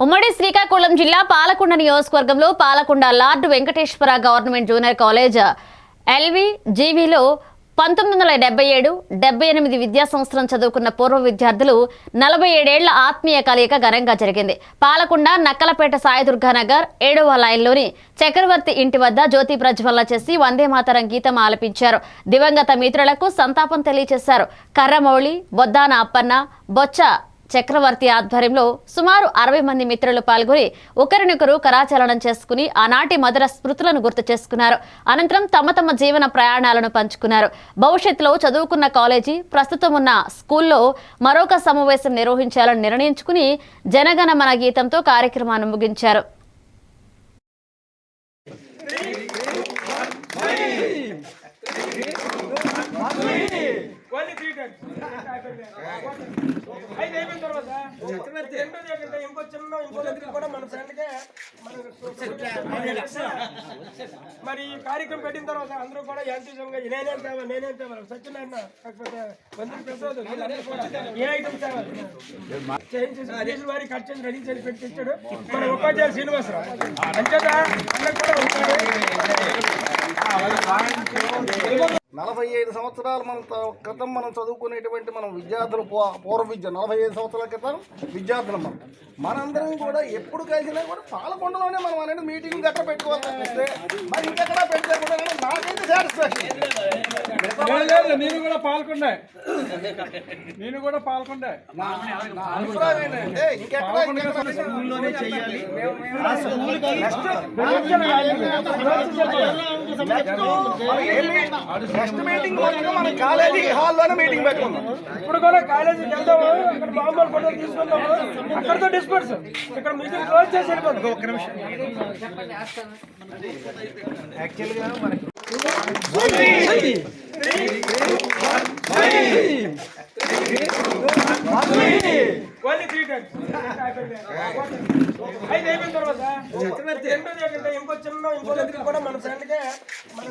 ఉమ్మడి శ్రీకాకుళం జిల్లా పాలకొండ నియోజకవర్గంలో Palakonda lord Venkateswara government junior college LV జీవీలో పంతొమ్మిది వందల డెబ్బై ఏడు డెబ్బై ఎనిమిది విద్యా సంవత్సరం చదువుకున్న పూర్వ విద్యార్థులు నలభై ఏడేళ్ళ ఆత్మీయ కలయిక ఘనంగా జరిగింది. పాలకొండ నక్కలపేట సాయిదుర్గానగర్ ఏడవ లైన్లోని చక్రవర్తి ఇంటి వద్ద జ్యోతి ప్రజ్వలన చేసి వందే మాతరం గీతం ఆలపించారు. దివంగత మిత్రులకు సంతాపం తెలియజేశారు కర్రమౌళి బొద్దాన అప్పన్న బొచ్చ చక్రవర్తి ఆధ్వర్యంలో సుమారు అరవై మంది మిత్రులు పాల్గొని ఒకరినొకరు కరాచలనం చేసుకుని ఆనాటి మధుర స్మృతులను గుర్తు చేసుకున్నారు. అనంతరం తమ తమ జీవన ప్రయాణాలను పంచుకున్నారు. భవిష్యత్తులో చదువుకున్న కాలేజీ ప్రస్తుతం ఉన్న స్కూల్లో మరొక సమావేశం నిర్వహించాలని నిర్ణయించుకుని జనగణమన గీతంతో కార్యక్రమాన్ని ముగించారు. అయితే అయిపోయిన తర్వాత రెండోది ఏంటంటే ఇంకో చిన్న ఇంకో దగ్గరికి కూడా మన ఫ్రెండ్కే మరి ఈ కార్యక్రమం పెట్టిన తర్వాత అందరూ కూడా యాంత్రికంగా నేనేం తేవాలి నేనేం తేవాలి సత్యనారాయణ కాకపోతే మంత్రి ప్రసాద్ వీళ్ళందరూ కూడా ఏ ఐటమ్ తేవాలి చేయించేసి వారి కట్ చేసి రెడీ చేసి పెట్టి మన ఉపాధ్యాయులు శ్రీనివాసరావు. అంచేత అందరూ కూడా ఉంటాడు నలభై ఐదు సంవత్సరాలు మన క్రితం మనం చదువుకునేటువంటి మనం విద్యార్థులు పూర్వ విద్య నలభై ఐదు సంవత్సరాల క్రితం విద్యార్థులు మనం. మనందరం కూడా ఎప్పుడు కలిసినా కూడా పాలకొండలోనే మనం అనేది మీటింగ్ గట్ట పెట్టుకోవాలి మరి ఇంకెక్కడ పెట్టకుండా నాకైతే సాటిస్ఫాక్షన్ లేదు నేను కూడా పాల్గొన్నా. నేను కూడా ఇంకెక్కడా స్కూల్లోనే చేయాలి. నెక్స్ట్ మీటింగ్ మనం కాలేజీ హాల్లోనే మీటింగ్ పెట్టుకుందాం. ఇప్పుడు కూడా కాలేజీకి వెళ్దాము అక్కడ బాంబులు ఫోటో తీసుకుందాము. అక్కడతో డిస్పర్స్ ఇక్కడ మీటింగ్ క్లోజ్ చేసి ఒక్క నిమిషం. ఓన్లీ త్రీ టైమ్స్ అయితే అయిపోయిన తర్వాత రెండోది ఏంటంటే ఇంకో చిన్న ఇంకో దగ్గరికి కూడా మన ఫ్రెండ్కే మన